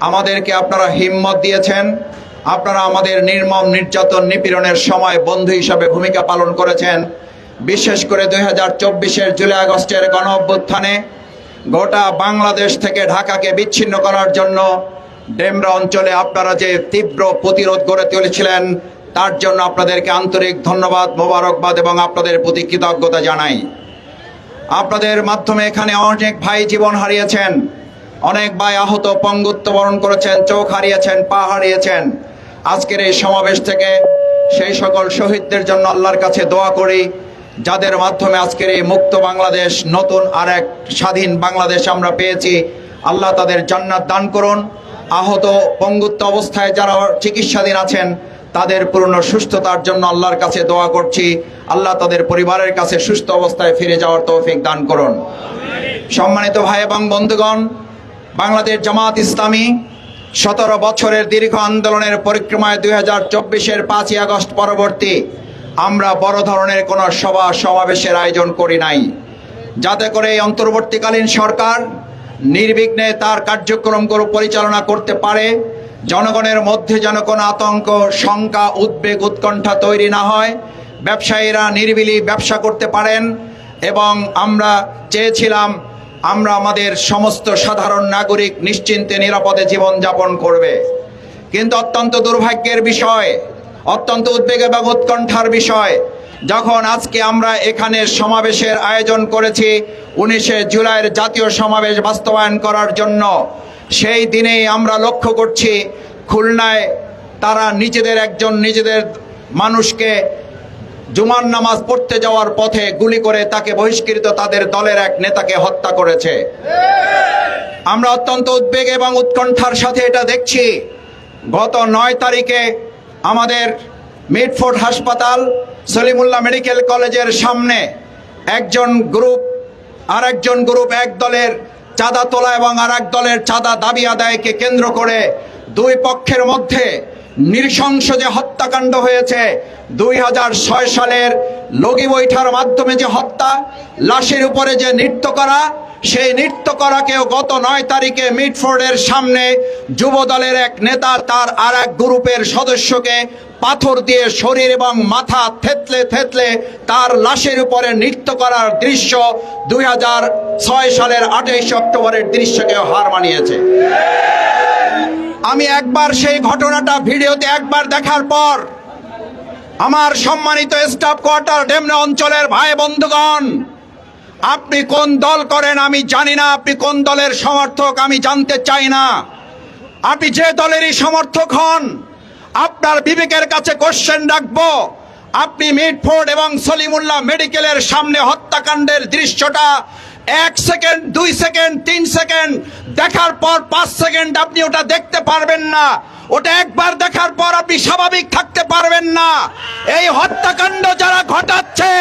আমাদেরকে আপনারা হিম্মত দিয়েছেন। আপনারা আমাদের নির্মম নির্যাতন নিপীড়নের সময় বন্ধু হিসাবে ভূমিকা পালন করেছেন। বিশেষ করে দুই হাজার চব্বিশের জুলাই আগস্টের গণ অভ্যুত্থানে গোটা বাংলাদেশ থেকে ঢাকাকে বিচ্ছিন্ন করার জন্য ডেমরা অঞ্চলে আপনারা যে তীব্র প্রতিরোধ গড়ে তুলেছিলেন, তার জন্য আপনাদেরকে আন্তরিক ধন্যবাদ, মোবারকবাদ এবং আপনাদের প্রতি কৃতজ্ঞতা জানাই। আপনাদের মাধ্যমে এখানে অনেক ভাই জীবন হারিয়েছেন। অনেক ভাই আহত, পঙ্গুত্ব বরণ করেছেন, চোখ হারিয়েছেন, পা হারিয়েছেন। আজকের এই সমাবেশ থেকে সেই সকল শহীদদের জন্য আল্লাহর কাছে দোয়া করি, যাদের মাধ্যমে আজকের এই মুক্ত বাংলাদেশ, নতুন আর এক স্বাধীন বাংলাদেশ আমরা পেয়েছি। আল্লাহ তাদের জান্নাত দান করুন। আহত, পঙ্গুত্ব অবস্থায় যারা চিকিৎসাধীন আছেন, তাদের পূর্ণ সুস্থতার জন্য আল্লাহর কাছে দোয়া করছি। আল্লাহ তাদের পরিবারের কাছে সুস্থ অবস্থায় ফিরে যাওয়ার তৌফিক দান করুন। সম্মানিত ভাই এবং বন্ধুগণ বাংলাদেশ জামাত ইসলামী সতেরো বছরের দীর্ঘ আন্দোলনের পরিক্রমায় দুই হাজার চব্বিশের পাঁচই আগস্ট পরবর্তী আমরা বড় ধরনের কোনো সভা সমাবেশের আয়োজন করি নাই। যাতে করে এই অন্তর্বর্তীকালীন সরকার নির্বিঘ্নে তার কার্যক্রমগুলো পরিচালনা করতে পারে, জনগণের মধ্যে যেন কোনো আতঙ্ক, শঙ্কা, উদ্বেগ, উৎকণ্ঠা তৈরি না হয়, ব্যবসায়ীরা নির্বিলি ব্যবসা করতে পারেন এবং আমরা চেয়েছিলাম আমরা আমাদের সমস্ত সাধারণ নাগরিক নিশ্চিন্তে নিরাপদে জীবনযাপন করবে। কিন্তু অত্যন্ত দুর্ভাগ্যের বিষয়, অত্যন্ত উদ্বেগ এবং উৎকণ্ঠার বিষয়, যখন আজকে আমরা এখানে সমাবেশের আয়োজন করেছি উনিশে জুলাইয়ের জাতীয় সমাবেশ বাস্তবায়ন করার জন্য, সেই দিনেই আমরা লক্ষ্য করছি খুলনায় তারা নিজেদের একজন নিজেদের মানুষকে জুমার নামাজ পড়তে যাওয়ার পথে গুলি করে তাকে বহিষ্কৃত তাদের দলের এক নেতাকে হত্যা করেছে। আমরা অত্যন্ত উদ্বেগ এবং উৎকণ্ঠার সাথে এটা দেখছি। গত নয় তারিখে আমাদের মিডফোর্ড হাসপাতাল সলিমুল্লাহ মেডিকেল কলেজের সামনে একজন গ্রুপ আর একজন গ্রুপ এক দলের চাঁদা তোলা এবং আর এক দলের চাঁদা দাবি আদায়কে কেন্দ্র করে দুই পক্ষের মধ্যে নৃশংস যে হত্যাকাণ্ড হয়েছে। দুই হাজার ছয় সালের লগি বৈঠার মাধ্যমে যে হত্যা, লাশের উপরে যে নৃত্য করা, সেই নৃত্য করাকেও গত নয় তারিখে মিডফোর্ডের সামনে যুব দলের এক নেতা তার আর এক গ্রুপের সদস্যকে পাথর দিয়ে শরীর এবং মাথা থেতলে থেতলে তার লাশের উপরে নৃত্য করার দৃশ্য দুই হাজার ছয় সালের আঠাইশ অক্টোবরের দৃশ্যকেও হার মানিয়েছে। আমি একবার সেই ঘটনাটা ভিডিওতে একবার দেখার পর আমার সম্মানিত স্টাফ কোয়ার্টার ডেমনা অঞ্চলের ভাই বন্ধুগণ, আপনি কোন দল করেন আমি জানি না, আপনি কোন দলের সমর্থক আমি জানতে চাই না। আপনি যে দলেরই সমর্থক হন, আপনার বিবেকের কাছে কোশ্চেন রাখব। আপনি মিডফোর্ড এবং সলিমুল্লাহ মেডিকেলের সামনে হত্যাকাণ্ডের দৃশ্যটা এক সেকেন্ড, দুই সেকেন্ড, তিন সেকেন্ড, দেখার পর পাঁচ সেকেন্ড আপনি ওটা দেখতে পারবেন না। ওটা একবার দেখার পর আপনি স্বাভাবিক থাকতে পারবেন না। এই হত্যাকাণ্ড যারা ঘটাচ্ছে,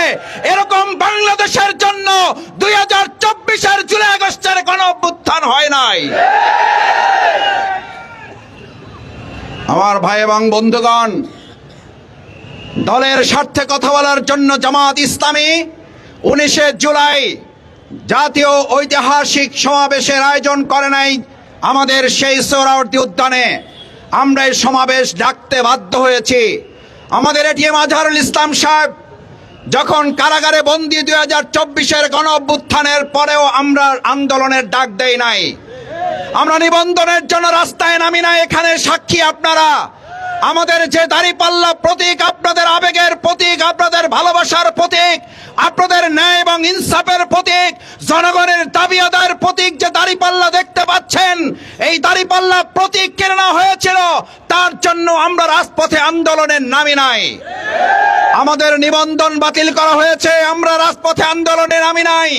এরকম বাংলাদেশের জন্য দুই হাজার চব্বিশের জুলাই আগস্টের গণ অভ্যুত্থান হয় নাই। আমার ভাই এবং বন্ধুগণ, দলের স্বার্থে কথা বলার জন্য জামাত ইসলামী উনিশে জুলাই জাতীয় ঐতিহাসিক সমাবেশের আয়োজন করে নাই আমাদের সেই সোহরাওয়ার্দী উদ্যানে। আমরা এই সমাবেশ ডাকতে বাধ্য হয়েছি। আমাদের এটিএম আজহারুল ইসলাম সাহেব, যখন কারাগারে বন্দি দুই হাজার চব্বিশের গণ অভ্যুত্থানের পরেও আমরা আন্দোলনের ডাক দেই নাই। আমরা নিবন্ধনের জন্য রাস্তায় নামি না এখানে সাক্ষী আপনারা। আমাদের যে দাঁড়িপাল্লা প্রতীক, আপনাদের আবেগের প্রতীক, আপনাদের ভালোবাসার প্রতীক, আপনাদের ন্যায় এবং ইনসাফের প্রতীক জনগণের দাবি আদায়ের প্রতীক যে দাঁড়িপাল্লা দেখতে পাচ্ছেন, এই দাঁড়িপাল্লা প্রতীক কেনা হয়েছিল, তার জন্য আমরা রাজপথে আন্দোলনের নামি নাই। আমাদের নিবন্ধন বাতিল করা হয়েছে, আমরা রাজপথে আন্দোলনে নামি নাই।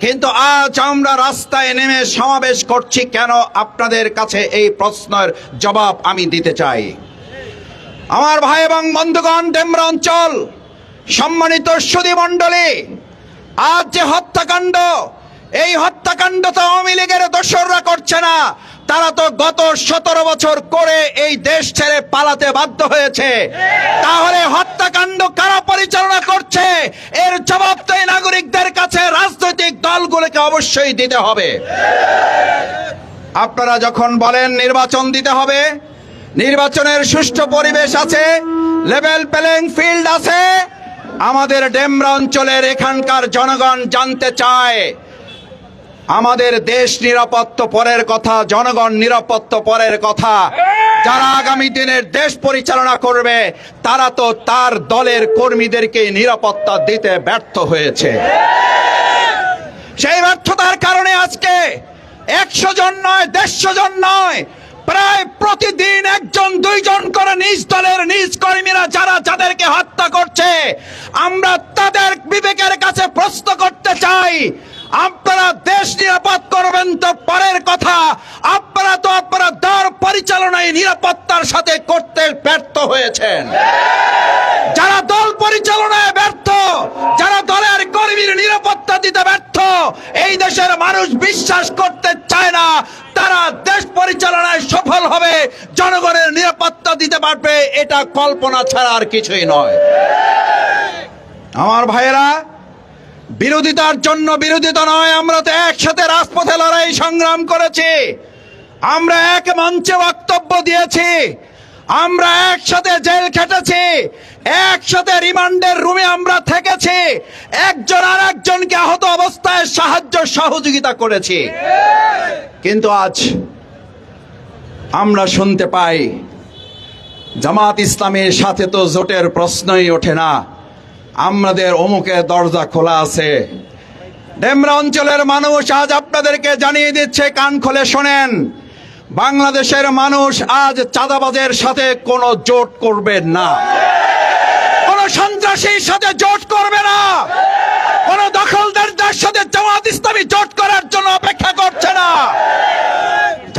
কিন্তু আজ আমরা রাস্তায় নেমে সমাবেশ করছি কেন? আপনাদের কাছে এই প্রশ্নের জবাব আমি দিতে চাই। আমার ভাই এবং বন্ধুগণ, ডেমরা অঞ্চল, সম্মানিত সুদী মণ্ডলী আজ যে হত্যাকাণ্ড, এই হত্যাকাণ্ড তো আওয়ামী লীগের দোসররা করছে না। তারা তো গত সতেরো বছর করে এই দেশ ছেড়ে পালাতে বাধ্য হয়েছে। তাহলে হত্যাকাণ্ড কারা পরিচালনা করছে? এর জবাব তো এই নাগরিকদের কাছে রাজনৈতিক দলগুলোকে অবশ্যই দিতে হবে। আপনারা যখন বলেন নির্বাচন দিতে হবে, নির্বাচনের সুষ্ঠু পরিবেশ আছে, লেভেল প্লেইং ফিল্ড আছে আমাদের ডেমরা অঞ্চলের এখানকার জনগণ জানতে চায়, আমাদের দেশ নিরাপত্ত পরের কথা, জনগণ নিরাপত্ত পরের কথা। যারা আগামী দিনের দেশ পরিচালনা করবে, তারা তো তার দলের কর্মীদেরকে নিরাপত্তা দিতে ব্যর্থ হয়েছে। সেই ব্যর্থতার কারণে আজকে একশো জন নয়, দেড়শো জন নয় প্রায় প্রতিদিন একজন, দুইজন করে নিজ দলের নিজ কর্মীরা যারা যাদেরকে হত্যা করছে, আমরা তাদের বিবেকের কাছে প্রশ্ন করতে চাই, আপনারা দেশ নিরাপদ করবেন তো পরের কথা, আপনারা তো আপনারা দর পরিচালনায় নিরাপত্তার সাথে করতে ব্যর্থ হয়েছেন। যারা দল পরিচালনায় এই দেশের মানুষ বিশ্বাস করতে চায় না, তারা দেশ পরিচালনায় সফল হবে, জনগণের নিরাপত্তা দিতে পারবে, এটা কল্পনা ছাড়া আর কিছুই নয়। আমার ভাইয়েরা, বিরোধিতার জন্য বিরোধিতা নয়, আমরা তো একসাথে রাজপথে লড়াই সংগ্রাম করেছি। আমরা এক মঞ্চে বক্তব্য দিয়েছি। আমরা একসাথে জেল খেটেছি। একসাথে রিমান্ডের রুমে আমরা থেকেছি। একজন আর একজনকে আহত সাহায্য সহযোগিতা করেছি। কিন্তু আজ আমরা শুনতে পাই, জামাত ইসলামের সাথে তো জোটের প্রশ্নই ওঠে না। আমাদের অমুকের দরজা খোলা আছে। ডেমরা অঞ্চলের মানুষ আজ আপনাদেরকে জানিয়ে দিচ্ছে, কান খুলে শোনেন। বাংলাদেশের মানুষ আজ চাঁদাবাজের সাথে কোনো জোট করবে না। কোন সন্ত্রাসীর সাথে জোট করবে না। কোন দখলদারদের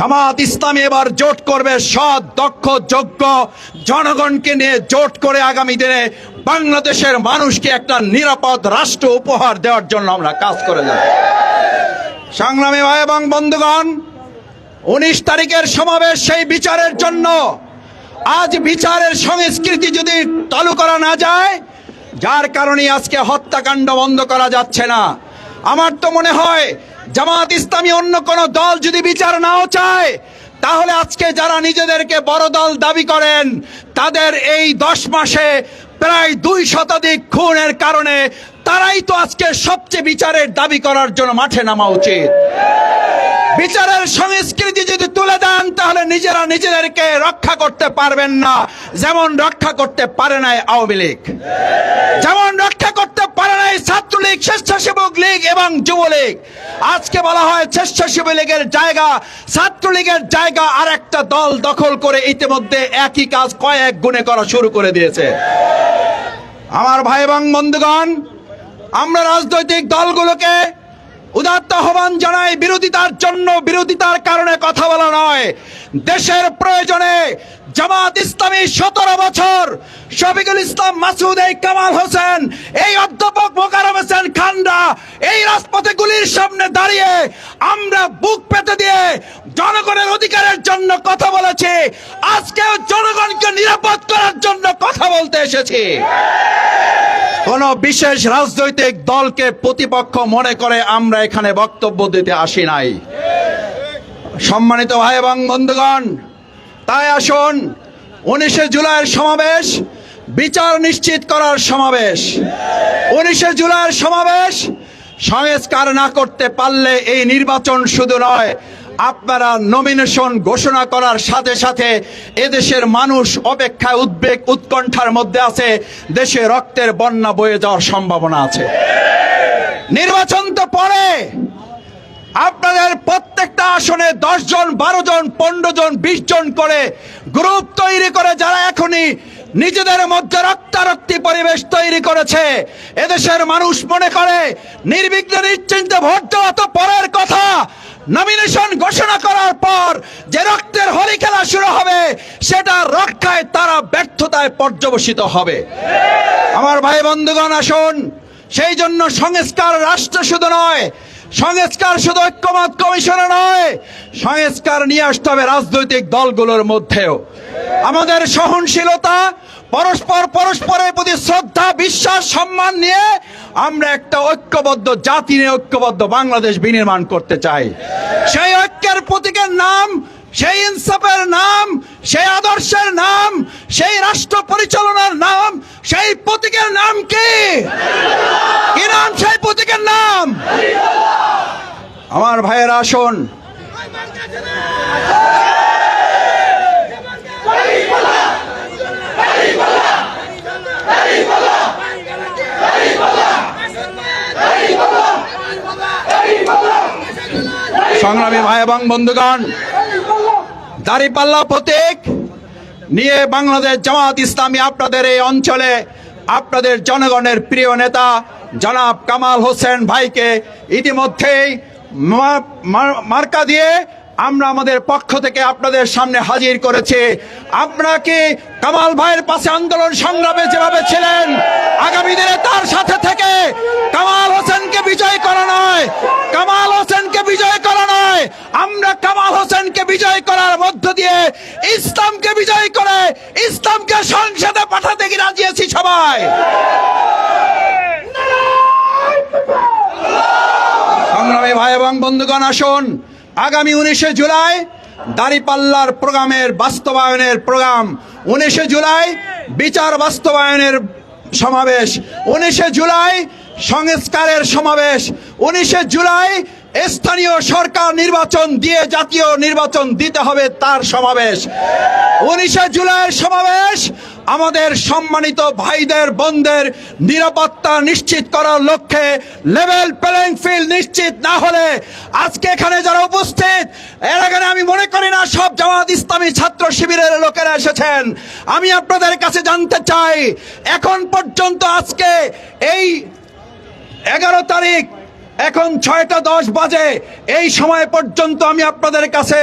জামাত ইসলামী এবার জোট করবে সৎ, দক্ষ, যোগ্য জনগণকে নিয়ে জোট করে আগামী দিনে বাংলাদেশের মানুষকে একটা নিরাপদ রাষ্ট্র উপহার দেওয়ার জন্য আমরা কাজ করে যাব। সংগ্রামী ভাই এবং বন্ধুগণ, উনিশ তারিখের সমাবেশ সেই বিচারের জন্য। আজ বিচারের সংস্কৃতি যদি চালু করা না যায়, যার কারণে আজকে হত্যাকাণ্ড বন্ধ করা যাচ্ছে না। আমার তো মনে হয় জামাত ইসলামী অন্য কোন দল যদি বিচার নাও চায়, তাহলে আজকে যারা নিজেদেরকে বড় দল দাবি করেন, তাদের এই দশ মাসে প্রায় দুই শতাধিক খুনের কারণে তারাই তো আজকে সবচেয়ে বিচারের দাবি করার জন্য মাঠে নামা উচিত। বিচারের সংস্কৃতি যদি তুলে দেন, তাহলে নিজেরা নিজেদেরকে রক্ষা করতে পারবেন না, যেমন রক্ষা করতে পারে নাই আওয়ামী লীগ। যেমন রক্ষা করতে নাই ছাত্রলীগ, স্বেচ্ছাসেবক লীগ এবং যুবলীগ। আজকে বলা হয় স্বেচ্ছাসেবক লীগের জায়গা, ছাত্রলীগের জায়গা আর একটা দল দখল করে ইতিমধ্যে একই কাজ কয়েক গুণে করা শুরু করে দিয়েছে। আমার ভাই এবং বন্ধুগণ, আমরা রাজনৈতিক দলগুলোকে উদাত্ত আহ্বান জানাই বিরোধিতার জন্য, বিরোধিতার কারণে কথা বলা নয়। দেশের প্রয়োজনে জামাত ইসলামী সতেরো বছর শফিকুল ইসলাম মাসুদ এই কামাল হোসেন, এই অধ্যাপক মোকারম হোসেন খান্ডা এই রাজপথে গুলির সামনে দাঁড়িয়ে আমরা বুক পেতে দিয়ে জনগণের অধিকারের জন্য কথা বলেছে। আজকেও জনগণকে নিরাপদ করার জন্য কথা বলতে এসেছি। কোন বিশেষ রাজনৈতিক দলকে প্রতিপক্ষ মনে করে আমরা এখানে বক্তব্য দিতে আসি নাই। সম্মানিত ভাই এবং বন্ধুগণ, তাই আসুন, উনিশে জুলাইয়ের সমাবেশ, বিচার নিশ্চিত করার সমাবেশ। উনিশে জুলাইয়ের সমাবেশ সংস্কার না করতে পারলে এই নির্বাচন শুধু নয় আপনারা নমিনেশন ঘোষণা করার সাথে সাথে এদেশের মানুষ অপেক্ষায় উদ্বেগ উৎকণ্ঠার মধ্যে আছে, দেশে রক্তের বন্যা বয়ে যাওয়ার সম্ভাবনা আছে। নির্বাচন তো পরে। আপনাদের প্রত্যেকটা আসনে দশ জন, বারো জন, পনেরো জন, বিশ জন করে গ্রুপ তৈরি করে যারা এখনই নিজেদের মধ্যে রক্তারক্তি পরিবেশ তৈরি করেছে, এদেশের মানুষ মনে করে নির্বিঘ্ন নিশ্চিন্তে ভোট দেওয়া তো নমিনেশন ঘোষণা করার পর যে রক্তের হোলি খেলা শুরু হবে, সেটা রক্ষায় তারা ব্যর্থতায় পর্যবসিত হবে। আমার ভাই বন্ধুগণ, আসুন। সেই জন্য সংস্কার রাষ্ট্র শুধু নয়, সংস্কার শুধু ঐক্যমত কমিশনে নয়, সংস্কার নিয়ে আসতে হবে রাজনৈতিক দলগুলোর মধ্যেও। আমাদের সহনশীলতা পরস্পর পরস্পরের প্রতি শ্রদ্ধা, বিশ্বাস, সম্মান নিয়ে আমরা একটা ঐক্যবদ্ধ জাতি নিয়ে ঐক্যবদ্ধ বাংলাদেশ বিনির্মাণ করতে চাই। সেই ঐক্যের প্রতীকের নাম, সেই ইনসাফের নাম, সেই আদর্শের নাম, সেই রাষ্ট্র পরিচালনার নাম, সেই প্রতীকের নাম কি? কি নাম সেই প্রতীকের নাম? আমার ভাইয়েরা, আসুন। সংগ্রামী ভাই এবং বন্ধুগণ দাঁড়িপাল্লা প্রতীক নিয়ে বাংলাদেশ জামাত ইসলামী আপনাদের এই অঞ্চলে আপনাদের জনগণের প্রিয় নেতা জনাব কামাল হোসেন ভাইকে ইতিমধ্যেই মার্কা দিয়ে আমরা আমাদের পক্ষ থেকে আপনাদের সামনে হাজির করেছি। আপনারা কি কামাল ভাইয়ের পাশে আন্দোলন সংগ্রামে যেভাবে ছিলেন, আগামী দিনে তার সাথে থেকে কামাল হোসেনকে বিজয় করা নয়। কামাল হোসেনকে বিজয় করা নয় আমরা কামাল হোসেনকে বিজয় করার মধ্য দিয়ে ইসলামকে বিজয় করে ইসলামকে সংসদে পাঠাতে কি রাজি আছি সবাই? সংগ্রামী ভাই এবং বন্ধুগণ, আসুন। আগামী উনিশে জুলাই দাড়িপাল্লার প্রোগ্রামের বাস্তবায়নের প্রোগ্রাম। উনিশে জুলাই বিচার বাস্তবায়নের সমাবেশ। উনিশে জুলাই সংস্কারের সমাবেশ। উনিশে জুলাই স্থানীয় সরকার নির্বাচন দিয়ে জাতীয় নির্বাচন দিতে হবে তার সমাবেশ। উনিশে জুলাইয়ের সমাবেশ আমাদের সম্মানিত ভাইদের, বোনদের নিরাপত্তা নিশ্চিত করার লক্ষ্যে লেভেল প্লেইং ফিল্ড নিশ্চিত না হলে আজকে এখানে যারা উপস্থিত, এর এখানে আমি মনে করি না সব জামাত ইসলামী ছাত্র শিবিরের লোকেরা এসেছেন। আমি আপনাদের কাছে জানতে চাই, এখন পর্যন্ত আজকে এই এগারো তারিখ এখন ছয়টা দশ বাজে। এই সময় পর্যন্ত আমি আপনাদের কাছে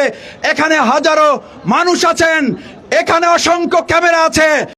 এখানে হাজারো মানুষ আছেন। এখানে অসংখ্য ক্যামেরা আছে।